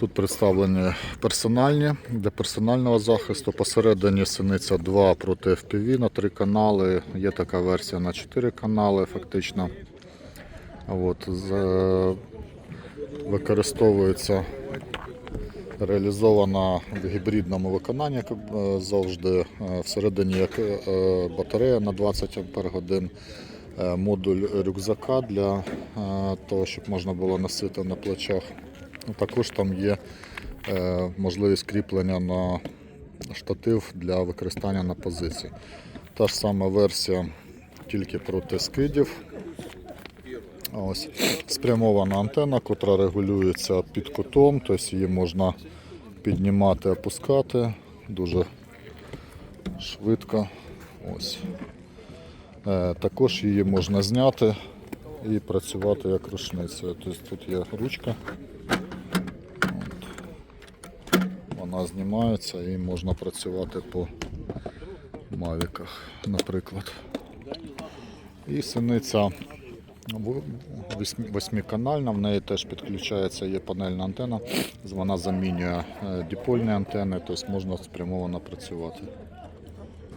Тут представлені персональні, для персонального захисту. Посередині синиця 2 проти FPV на 3 канали. Є така версія на 4 канали фактично. От, з- використовується реалізована в гібридному виконанні як е, завжди. Е, Всередині як е, батарея на 20 Ах, е, модуль рюкзака для того, щоб можна було носити на плечах. Також там є е, можливість кріплення на штатив для використання на позиції. Та ж сама версія тільки проти скидів. Ось спрямована антенна, котра регулюється під кутом, тобто її можна піднімати, опускати дуже швидко. Ось. Е, також її можна зняти і працювати як рушницею. Тобто тут є ручка. Вона знімається і можна працювати по мавіках, наприклад. І синиця восьмиканальна, в неї теж підключається є панельна антена. Вона замінює діпольні дипольні антени, тобто можна спрямовано працювати.